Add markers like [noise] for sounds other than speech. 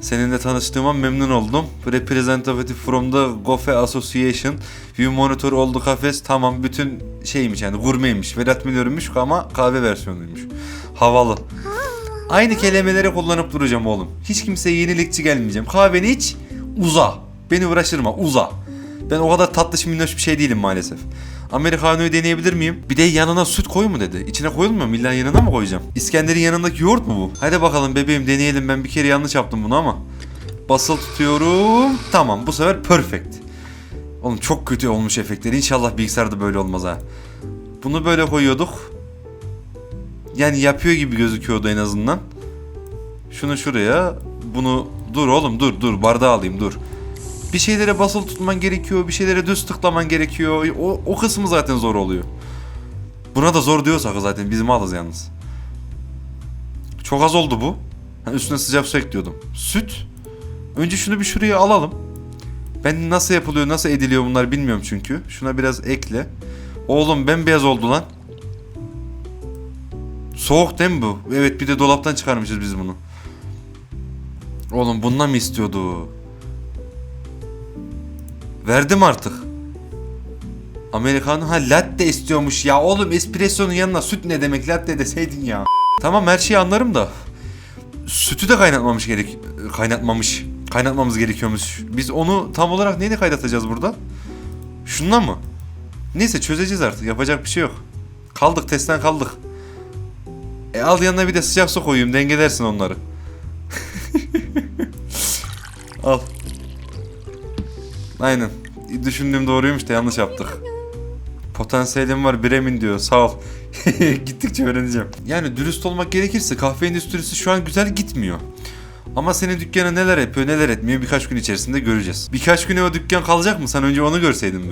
Seninle tanıştığıma memnun oldum. Representative from the Gofe Association. View Monitor oldu kafes. Tamam bütün şeymiş yani gurmeymiş. Vedat Milor'muş ama kahve versiyonuymuş. Havalı. Aynı kelimeleri kullanıp duracağım oğlum. Hiç kimseye yenilikçi gelmeyeceğim. Kahveni iç, uza. Beni uğraştırma, uza. Ben o kadar tatlış minnoş bir şey değilim maalesef. Amerikano'yu deneyebilir miyim? Bir de yanına süt koy mu dedi. İçine koyulmuyor mu? İlla yanına mı koyacağım? İskender'in yanındaki yoğurt mu bu? Hadi bakalım bebeğim deneyelim. Ben bir kere yanlış yaptım bunu ama. Basılı tutuyorum. Tamam bu sefer perfect. Oğlum çok kötü olmuş efektler. İnşallah bilgisayarda böyle olmaz ha. Bunu böyle koyuyorduk. Yani yapıyor gibi gözüküyordu en azından. Şunu şuraya. Bunu dur oğlum dur dur bardağı alayım dur. Bir şeylere basılı tutman gerekiyor. Bir şeylere düz tıklaman gerekiyor. O, o kısmı zaten zor oluyor. Buna da zor diyorsak zaten bizim alız yalnız. Çok az oldu bu. Üstüne sıcak su ekliyordum. Süt. Önce şunu bir şuraya alalım. Ben nasıl yapılıyor, nasıl ediliyor bunlar bilmiyorum çünkü. Şuna biraz ekle. Oğlum bembeyaz oldu lan. Soğuk değil mi bu? Evet bir de dolaptan çıkarmışız biz bunu. Oğlum bundan mı istiyordu? Verdim artık. Americano ha latte istiyormuş ya. Oğlum espresso'nun yanına süt ne demek latte deseydin ya. Tamam her şeyi anlarım da. Sütü de kaynatmamış gerek kaynatmamış. Kaynatmamız gerekiyormuş. Biz onu tam olarak neyle kaynatacağız burada? Şundan mı? Neyse çözeceğiz artık. Yapacak bir şey yok. Kaldık testten kaldık. E al yanına bir de sıcak su koyayım dengelersin onları. [laughs] al. Aynen. Düşündüğüm doğruymuş da yanlış yaptık. Potansiyelim var Bremen diyor sağ ol. [laughs] Gittikçe öğreneceğim. Yani dürüst olmak gerekirse kahve endüstrisi şu an güzel gitmiyor. Ama senin dükkanı neler yapıyor neler etmiyor birkaç gün içerisinde göreceğiz. Birkaç güne o dükkan kalacak mı? Sen önce onu görseydin mi?